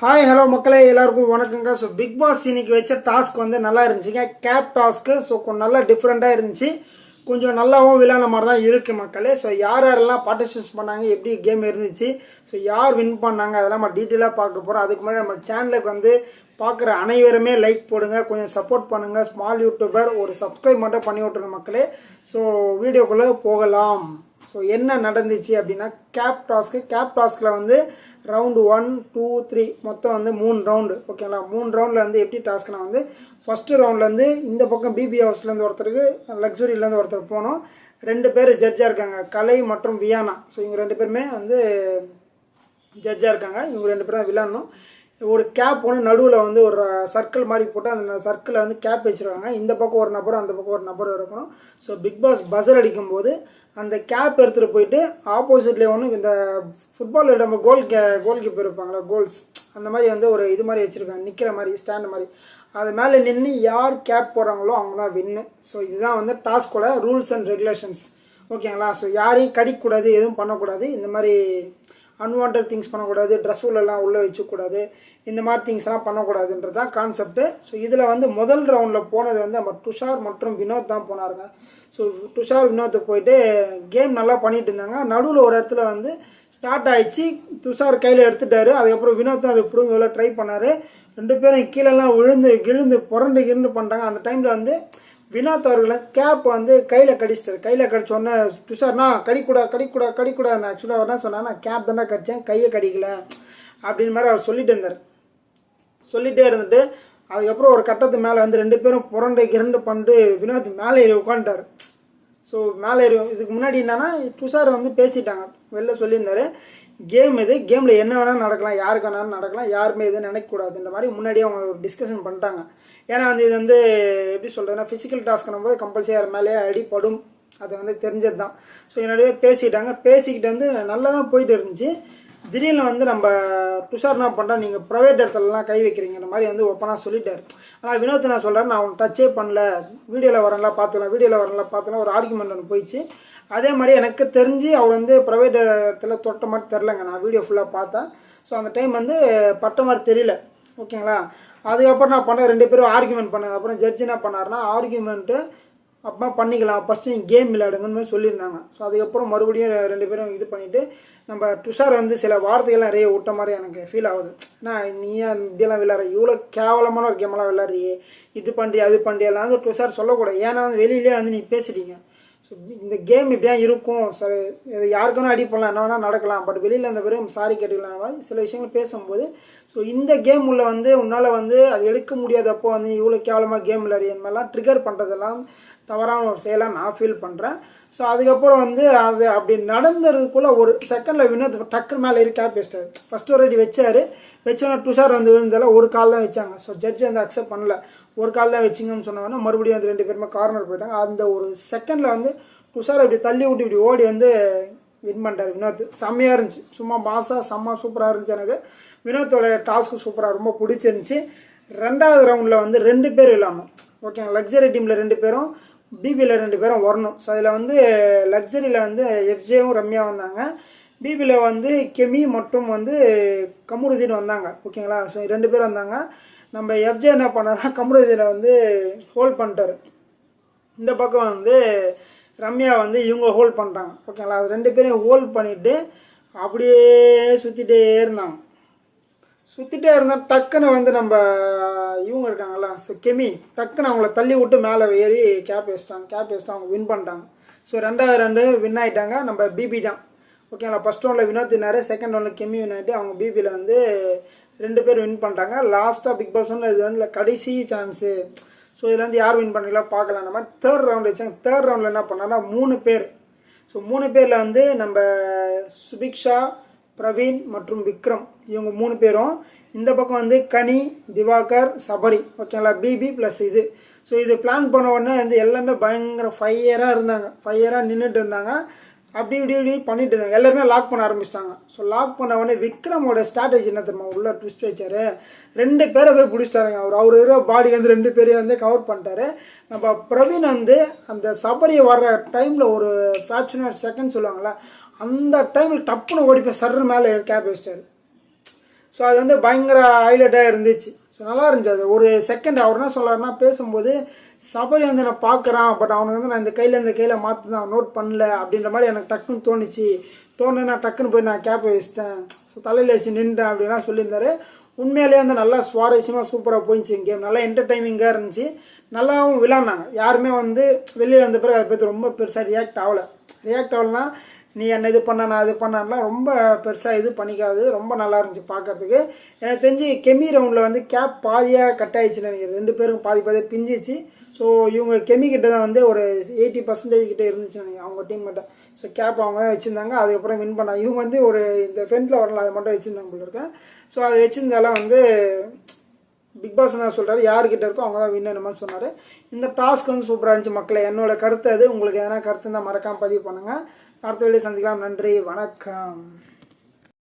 Hi hello மக்களே எல்லாருக்கும் வணக்கங்க. ஸோ பிக் பாஸ் இன்னைக்கு வச்ச டாஸ்க் வந்து நல்லா இருந்துச்சுங்க. கேப் டாஸ்க்கு ஸோ கொஞ்சம் நல்லா டிஃப்ரெண்ட்டாக இருந்துச்சு. கொஞ்சம் நல்லாவும் விளையாட மாதிரி தான் இருக்குது மக்களே. ஸோ யார் யாரெல்லாம் பார்ட்டிசிபேட் பண்ணாங்க எப்படி கேம் இருந்துச்சு ஸோ யார் வின் பண்ணாங்க அதெல்லாம் நம்ம டீட்டெயிலாக பார்க்க போகிறோம் அதுக்கு முன்னாடி நம்ம சேனலுக்கு வந்து பார்க்குற அனைவருமே லைக் போடுங்க கொஞ்சம் சப்போர்ட் பண்ணுங்கள் ஸ்மால் யூடியூபர் ஒரு சப்ஸ்கிரைப் மட்டும் பண்ணி விட்ருங்க மக்களே. ஸோ வீடியோக்குள்ளே போகலாம். ஸோ என்ன நடந்துச்சு அப்படின்னா கேப் டாஸ்க்கு கேப் டாஸ்கில் வந்து ரவுண்டு ஒன் டூ த்ரீ மொத்தம் வந்து மூணு ரவுண்டு ஓகேங்களா மூணு ரவுண்டில் வந்து எப்படி டாஸ்க்னா வந்து ஃபஸ்ட்டு ரவுண்ட்லேருந்து இந்த பக்கம் பிபி ஹவுஸ்லேருந்து ஒருத்தருக்கு லக்ஸுரியிலேருந்து ஒருத்தர் போனோம். ரெண்டு பேர் ஜட்ஜாக இருக்காங்க கலை மற்றும் வியானா. ஸோ இவங்க ரெண்டு பேருமே வந்து ஜட்ஜாக இருக்காங்க இவங்க ரெண்டு பேரும் விளாடணும். ஒரு கேப் ஒன்று நடுவில் வந்து ஒரு சர்க்கிள் மாதிரி போட்டு அந்த சர்க்கிளில் வந்து கேப் வச்சுருவாங்க. இந்த பக்கம் ஒரு நபர் அந்த பக்கம் ஒரு நபர் இருக்கணும். ஸோ பிக் பாஸ் பஸர் அடிக்கும்போது அந்த கேப் எடுத்துகிட்டு போயிட்டு ஆப்போசிட்லேயே ஒன்று இந்த ஃபுட்பாலில் நம்ம கோல் கே கோல் கீப்பர் இருப்பாங்களா கோல்ஸ் அந்த மாதிரி வந்து ஒரு இது மாதிரி வச்சுருக்காங்க நிற்கிற மாதிரி ஸ்டாண்ட் மாதிரி. அது மேலே நின்று யார் கேப் போடுறாங்களோ அவங்க தான் வின்னு ஸோ இதுதான் வந்து டாஸ்கோட ரூல்ஸ் அண்ட் ரெகுலேஷன்ஸ் ஓகேங்களா ஸோ யாரையும் கடிக்கக்கூடாது எதுவும் பண்ணக்கூடாது. இந்த மாதிரி அன்வான்ட் திங்ஸ் பண்ணக்கூடாது ட்ரெஸ் உள்ளெல்லாம் உள்ளே வச்சுக்கூடாது இந்த மாதிரி திங்ஸ்லாம் பண்ணக்கூடாதுன்றது தான் கான்செப்ட்டு ஸோ இதில் வந்து முதல் ரவுண்டில் போனது வந்து நம்ம துஷார் மற்றும் வினோத் தான் போனாருங்க. ஸோ துஷார் வினோத்தை போயிட்டு கேம் நல்லா பண்ணிட்டு இருந்தாங்க. நடுவில் ஒரு இடத்துல வந்து ஸ்டார்ட் ஆயிடுச்சு. துஷார் கையில் எடுத்துட்டாரு. அதுக்கப்புறம் வினோத்தும் அதை பிடுங்க ட்ரை பண்ணார். ரெண்டு பேரும் கீழெல்லாம் விழுந்து கிழுந்து புரண்டு கிழந்து பண்ணுறாங்க அந்த டைமில் வந்து வினோத் அவர்களை கேப் வந்து கையில் கடிச்சிட்டார் கையில் கடிச்ச உடனே துஷார்னா கடிக்கூடா கடிக்கூடா கடிக்கூடா நான் ஆக்சுவலாக அவர் என்ன சொன்னார் நான் கேப் தானே கடித்தேன் கையை கடிக்கல. அப்படின்னு மாதிரி அவர் சொல்லிட்டு இருந்தார். சொல்லிகிட்டே இருந்துட்டு அதுக்கப்புறம் ஒரு கட்டத்து மேலே வந்து ரெண்டு பேரும் புரண்டு கிரண்டு பண்ணிட்டு வினோத் மேலே ஏறி உட்காந்துட்டார் ஸோ மேலே ஏறி இதுக்கு முன்னாடி என்னன்னா துஷார் வந்து பேசிட்டாங்க. வெளில சொல்லியிருந்தாரு. கேம் இது கேமில் என்ன வேணாலும் நடக்கலாம். யாருக்கு வேணாலும் நடக்கலாம். யாருமே எதுவும் நினைக்கக்கூடாதுன்ற மாதிரி முன்னாடியே அவங்க டிஸ்கஷன் பண்ணிட்டாங்க. ஏன்னா வந்து இது வந்து எப்படி சொல்கிறதுனா ஃபிசிக்கல் டாஸ்க்னும் போது கம்பல்சரி யார் மேலேயே அடிப்படும். அது வந்து தெரிஞ்சது தான் ஸோ என்னோடய பேசிட்டாங்க பேசிக்கிட்டு வந்து நல்லா தான் போயிட்டு இருந்துச்சு. திடீர்னு வந்து நம்ம துஷார் என்ன பண்ணுறா நீங்கள் ப்ரைவேட் இடத்துலலாம் கை வைக்கிறீங்கிற மாதிரி வந்து ஒப்பனாக சொல்லிட்டார். ஆனால் வினோத் நான் சொல்கிறேன் நான் அவன் டச்சே பண்ணல. வீடியோவில் வரலாம் பார்த்துக்கலாம். வீடியோவில் வரலாம் பார்த்துலாம் ஒரு ஆர்குமெண்ட் ஒன்று போயிடுச்சு. அதே மாதிரி எனக்கு தெரிஞ்சு அவர் வந்து ப்ரைவேட் இடத்துல தொட்ட மாதிரி தெரிலங்க நான் வீடியோ ஃபுல்லாக பார்த்தேன். ஸோ அந்த டைம் வந்து பட்ட மாதிரி தெரியல. ஓகேங்களா அதுக்கப்புறம் நான் பண்ண ரெண்டு பேரும் ஆர்குமெண்ட் பண்ணது அப்புறம் ஜட்ஜ் என்ன பண்ணாருன்னா ஆர்குமெண்ட்டு அப்போ பண்ணிக்கலாம். ஃபஸ்ட்டு நீங்கள் கேம் விளையாடுங்கன்னு சொல்லியிருந்தாங்க. ஸோ அதுக்கப்புறம் மறுபடியும் ரெண்டு பேரும் இது பண்ணிவிட்டு நம்ம துஷார் வந்து சில வார்த்தைகள்லாம் நிறைய விட்ட மாதிரி எனக்கு ஃபீல் ஆகுது. நான் நீ ஏன் இப்படியெல்லாம் விளையாடுற? இவ்வளோ கேவலமான ஒரு கேமெல்லாம் விளையாடுறியே. இது பண்ணுறியா அது பண்ணுறியெல்லாம் வந்து துஷார் சொல்லக்கூடாது. ஏன்னா வந்து வெளியிலே வந்து நீ பேசுகிறீங்க இந்த கேம் இப்படியா இருக்கும். சரி இது யாருக்குன்னு அடி பண்ணலாம் என்ன வேணால் நடக்கலாம். பட் வெளியில் அந்த பிறகு சாரி கேட்டுக்கலாம் மாதிரி சில விஷயங்கள் பேசும்போது ஸோ இந்த கேம் உள்ள வந்து உன்னால் வந்து அது எடுக்க முடியாதப்போ வந்து இவ்வளோ கேவலமாக கேம் விளையாடி இந்த மாதிரிலாம் ட்ரிகர் பண்ணுறதெல்லாம் தவறான ஒரு செயலாக நான் ஃபீல் பண்ணுறேன் ஸோ அதுக்கப்புறம் வந்து அது அப்படி நடந்ததுக்குள்ளே ஒரு செகண்டில் வினோத் டக்குன்னு மேலே இருக்கா பேசிட்டார் ஃபஸ்ட்டு ஃபஸ்ட் ஒரு அடி வச்சார். வச்சோன்னா துஷார் வந்து விழுந்தால ஒரு கால் தான் வச்சாங்க. ஸோ ஜட்ஜ் வந்து அக்செப்ட் பண்ணல. ஒரு கால் தான் வச்சிங்கன்னு சொன்னவொன்னே மறுபடியும் வந்து ரெண்டு பேருமே கார்னர் போயிட்டாங்க. அந்த ஒரு செகண்டில் வந்து உஷார் இப்படி தள்ளி விட்டு இப்படி ஓடி வந்து வின் பண்ணிட்டார் வினோத். செம்மையாக இருந்துச்சு. சும்மா மாசாக செம்ம சூப்பராக இருந்துச்சு எனக்கு. வினோத்தோட டாஸ்க்கு சூப்பராக ரொம்ப பிடிச்சிருந்துச்சி. ரெண்டாவது ரவுண்டில் வந்து ரெண்டு பேர் இல்லாமல் ஓகேங்க லக்ஸரி டீமில் ரெண்டு பேரும் பிபியில் ரெண்டு பேரும் வரணும். ஸோ அதில் வந்து லக்ஸரியில் வந்து எஃப்ஜேவும் ரம்யா வந்தாங்க. பிபியில் வந்து கெமி மற்றும் வந்து கமுருதீன் வந்தாங்க. ஓகேங்களா ஸோ ரெண்டு பேர் வந்தாங்க. நம்ம எஃப்ஜே என்ன பண்ணார்னா கமுருதீனை வந்து ஹோல்ட் பண்ணிட்டார். இந்த பக்கம் வந்து ரம்யா வந்து இவங்க ஹோல்ட் பண்ணுறாங்க ஓகேங்களா? அது ரெண்டு பேரையும் ஹோல்ட் பண்ணிவிட்டு அப்படியே சுற்றிட்டே இருந்தாங்க. சுற்றிட்டே இருந்தால் டக்குன்னு வந்து நம்ம இவங்க இருக்காங்களா ஸோ கெமி டக்குன்னு அவங்கள தள்ளி விட்டு மேலே ஏறி கேப் வச்சிட்டாங்க கேப் வச்சுட்டு அவங்க வின் பண்ணிட்டாங்க. ஸோ ரெண்டாவது ரெண்டு வின் ஆகிட்டாங்க நம்ம பிபி தான். ஓகேங்களா? ஃபஸ்ட் ரவுண்டில் வினோத் வின்னாரு செகண்ட் ரவுண்டில் கெமி வின் ஆகிட்டு அவங்க பிபியில் வந்து ரெண்டு பேர் வின் பண்ணுறாங்க லாஸ்ட்டாக பிக் பாஸ் ஒன்றில் இது வந்து கடைசி சான்ஸு ஸோ இதில் வந்து யார் வின் பண்ணீங்களா பார்க்கலாம். நம்ம தேர்ட் ரவுண்ட் வச்சாங்க. தேர்ட் ரவுண்டில் என்ன பண்ணாங்கன்னா மூணு பேர். ஸோ மூணு பேரில் வந்து நம்ம சுபிக்ஷா பிரவீன் மற்றும் விக்ரம் இவங்க மூணு பேரும். இந்த பக்கம் வந்து கனி திவாகர் சபரி ஓகேங்களா பிபி ப்ளஸ் இது. ஸோ இது பிளான் பண்ண உடனே வந்து எல்லாமே பயங்கர ஃபையராக இருந்தாங்க. ஃபையராக நின்றுட்டு இருந்தாங்க. அப்படி இப்படி இப்படி பண்ணிட்டு இருந்தாங்க. எல்லாருமே லாக் பண்ண ஆரம்பிச்சிட்டாங்க. ஸோ லாக் பண்ண உடனே விக்ரமோட ஸ்ட்ராட்டஜி என்ன தெரியுமா? உள்ள ட்விஸ்ட் வச்சாரு. ரெண்டு பேரை போய் பிடிச்சிட்டாருங்க அவர். அவர் இருக்கிற பாடி வந்து ரெண்டு பேரையும் வந்து கவர் பண்ணிட்டாரு. நம்ம பிரவீன் வந்து அந்த சபரி வர்ற டைமில் ஒரு ஃபேக்ஷனர் செகண்ட் சொல்லுவாங்கள அந்த டைமில் டப்புன்னு ஓடி போய் சர்ற மேலே கேப் வச்சிட்டாரு. ஸோ அது வந்து பயங்கர ஹைலைட்டாக இருந்துச்சு. ஸோ நல்லா இருந்துச்சு அது ஒரு செகண்ட் அவர் என்ன சொல்லார்னா பேசும்போது சபரி வந்து நான் பார்க்குறான் பட் அவனுக்கு வந்து நான் இந்த கையில் இந்த கையில் மாற்றி தான் நோட் பண்ணல அப்படின்ற மாதிரி எனக்கு டக்குன்னு தோணுச்சு. தோணுனா டக்குன்னு போய் நான் கேப்பை வச்சிட்டேன். ஸோ தலையில் வச்சு நின்றேன் அப்படின்லாம் சொல்லியிருந்தாரு. உண்மையிலேயே வந்து நல்லா சுவாரஸ்யமாக சூப்பராக போயிடுச்சு கேம் நல்லா என்டர்டைனிங்காக இருந்துச்சு. நல்லாவும் விளாட்னாங்க. யாருமே வந்து வெளியில் வந்த பிறகு அதை பற்றி ரொம்ப பெருசாக ரியாக்ட் ஆகலை. ரியாக்ட் ஆகலைன்னா நீ என்ன இது பண்ண நான் இது பண்ணலாம் ரொம்ப பெருசாக இது பண்ணிக்காது. ரொம்ப நல்லா இருந்துச்சு பார்க்கறதுக்கு எனக்கு தெரிஞ்சு கெமி ரவுண்டில் வந்து கேப் பாதியாக கட் ஆயிடுச்சுன்னு நினைக்கிறேன். ரெண்டு பேரும் பாதி பாதியாக பிஞ்சிச்சு. ஸோ இவங்க கெமி கிட்ட தான் வந்து ஒரு எயிட்டி பர்சன்டேஜ் கிட்டே இருந்துச்சு நினைக்கிறேன். அவங்க டீம் கிட்ட. ஸோ கேப் அவங்க தான் வச்சுருந்தாங்க. அதுக்கப்புறம் வின் பண்ணாங்க. இவங்க வந்து ஒரு இந்த ஃப்ரண்ட்டில் வரல அதை மட்டும் வச்சுருந்தாங்க போல இருக்கேன் ஸோ அதை வச்சுருந்தாலாம் வந்து பிக் பாஸ் என்ன சொல்கிறாரு யார்கிட்ட இருக்கோ அவங்க தான் வின்னர் மாதிரி சொன்னார். இந்த டாஸ்க் வந்து சூப்பராக இருந்துச்சு மக்களை. என்னோட கருத்து அது. உங்களுக்கு எதனா கருத்து இருந்தால் மறக்காமல் பதிவு பண்ணுங்கள் அடுத்த வேலையை சந்திக்கலாம். நன்றி. வணக்கம்.